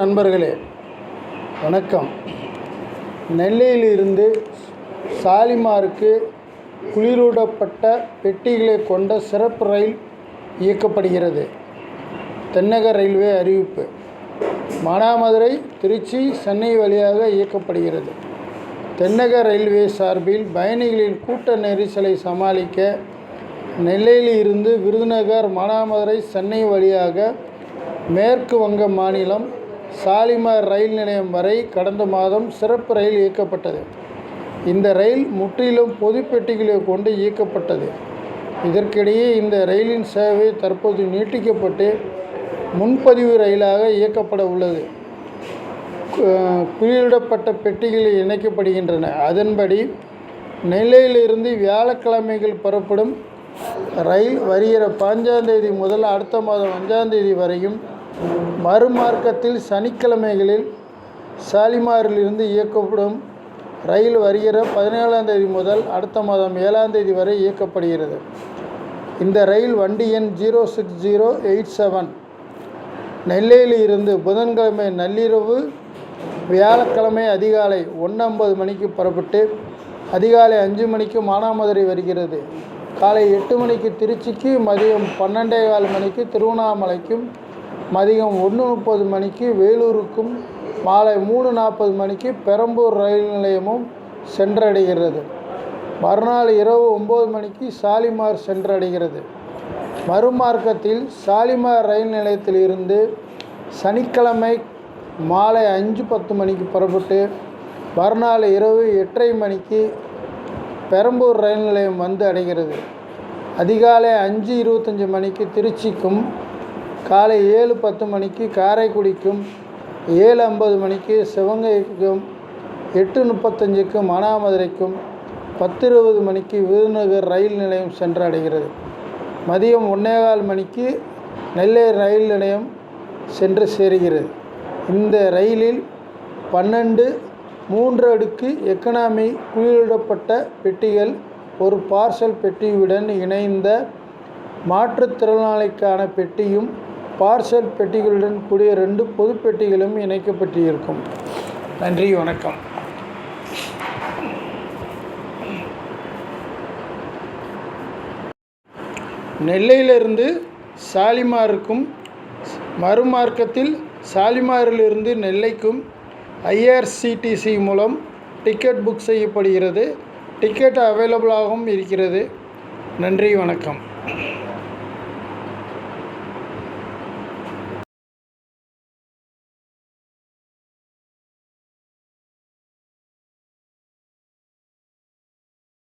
நண்பர்களே வணக்கம். நெல்லையிலிருந்து சாலிமாருக்கு குளிரூடப்பட்ட பெட்டிகளை கொண்ட சிறப்பு ரயில் இயக்கப்படுகிறது. தென்னக ரயில்வே அறிவிப்பு. மானாமதுரை திருச்சி சென்னை வழியாக இயக்கப்படுகிறது. தென்னக ரயில்வே சார்பில் பயணிகளின் கூட்ட நெரிசலை சமாளிக்க நெல்லையில் இருந்து விருதுநகர் மானாமதுரை சென்னை வழியாக மேற்கு வங்க மாநிலம் சாலிமார் ரயில் நிலையம் வரை கடந்த மாதம் சிறப்பு ரயில் இயக்கப்பட்டது. இந்த ரயில் முற்றிலும் பொது பெட்டிகளை கொண்டு இயக்கப்பட்டது. இதற்கிடையே இந்த ரயிலின் சேவை தற்போது நீட்டிக்கப்பட்டு முன்பதிவு ரயிலாக இயக்கப்பட உள்ளது. குறியிடப்பட்ட பெட்டிகளில் இணைக்கப்படுகின்றன. அதன்படி நெல்லையிலிருந்து வியாழக்கிழமைகள் புறப்படும் ரயில் வருகிற பாஞ்சாந்தேதி முதல் அடுத்த மாதம் அஞ்சாந்தேதி வரையும் மறுமார்க்கத்தில் சனிக்கிழமைகளில் சாலிமாரிலிருந்து இயக்கப்படும் ரயில் வருகிற பதினேழாம் தேதி முதல் அடுத்த மாதம் ஏழாம் தேதி வரை இயக்கப்படுகிறது. இந்த ரயில் வண்டி எண் zero six zero eight seven. நெல்லையில் இருந்து புதன்கிழமை நள்ளிரவு வியாழக்கிழமை அதிகாலை ஒன்று ஐம்பது மணிக்கு புறப்பட்டு அதிகாலை அஞ்சு மணிக்கு மானாமதுரை வருகிறது. காலை எட்டு மணிக்கு திருச்சிக்கு மதியம் பன்னெண்டே கால் மணிக்கு திருவண்ணாமலைக்கும் மதியம் ஒன்று முப்பது மணிக்கு வேலூருக்கும் மாலை மூணு நாற்பது மணிக்கு பெரம்பூர் ரயில் நிலையமும் சென்றடைகிறது. மறுநாள் இரவு ஒம்பது மணிக்கு சாலிமார் சென்றடைகிறது. மறுமார்க்கத்தில் சாலிமார் ரயில் நிலையத்திலிருந்து சனிக்கிழமை மாலை அஞ்சு பத்து மணிக்கு புறப்பட்டு மறுநாள் இரவு எட்டரை மணிக்கு பெரம்பூர் ரயில் நிலையம் வந்து அடைகிறது. அதிகாலை அஞ்சு இருபத்தஞ்சி மணிக்கு திருச்சிக்கும் காலை ஏழு பத்து மணிக்கு காரைக்குடிக்கும் ஏழு ஐம்பது மணிக்கு சிவகங்கைக்கும் எட்டு முப்பத்தஞ்சுக்கு மானாமதுரைக்கும் பத்து இருபது மணிக்கு விருதுநகர் ரயில் நிலையம் சென்றடைகிறது. மதியம் ஒன்னேகால் மணிக்கு நெல்லை ரயில் நிலையம் சென்று சேருகிறது. இந்த ரயிலில் பன்னெண்டு மூன்று அடுக்கு எக்கனாமி குளிரிடப்பட்ட பெட்டிகள் ஒரு பார்சல் பெட்டியுடன் இணைந்த மாற்றுத்திறனாளிக்கான பெட்டியும் பார்சல் பெட்டிகளுடன் கூடிய ரெண்டு பொது பெட்டிகளும் இணைக்கப்பட்டிருக்கும். நன்றி வணக்கம். நெல்லையிலிருந்து சாலிமாருக்கும் மறுமார்க்கத்தில் சாலிமாரிலிருந்து நெல்லைக்கும் ஐஆர்சிடிசி மூலம் டிக்கெட் புக் செய்யப்படுகிறது. டிக்கெட் அவைலபிளாகவும் இருக்கிறது. நன்றி வணக்கம்.